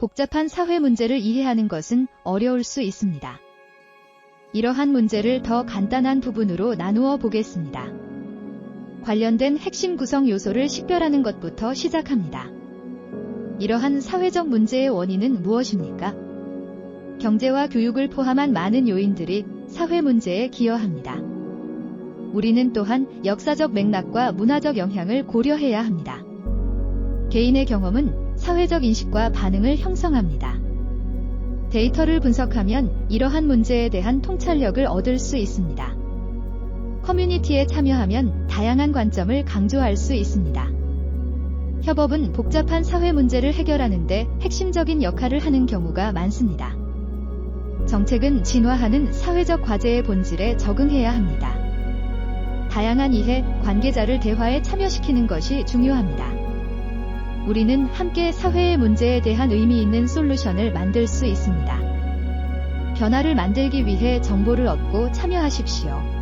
복잡한 사회 문제를 이해하는 것은 어려울 수 있습니다. 이러한 문제를 더 간단한 부분으로 나누어 보겠습니다. 관련된 핵심 구성 요소를 식별하는 것부터 시작합니다. 이러한 사회적 문제의 원인은 무엇입니까? 경제와 교육을 포함한 많은 요인들이 사회 문제에 기여합니다. 우리는 또한 역사적 맥락과 문화적 영향을 고려해야 합니다. 개인의 경험은 사회적 인식과 반응을 형성합니다. 데이터를 분석하면 이러한 문제에 대한 통찰력을 얻을 수 있습니다. 커뮤니티에 참여하면 다양한 관점을 강조할 수 있습니다. 협업은 복잡한 사회 문제를 해결하는데 핵심적인 역할을 하는 경우가 많습니다. 정책은 진화하는 사회적 과제의 본질에 적응해야 합니다. 다양한 이해, 관계자를 대화에 참여시키는 것이 중요합니다. 우리는 함께 사회의 문제에 대한 의미 있는 솔루션을 만들 수 있습니다. 변화를 만들기 위해 정보를 얻고 참여하십시오.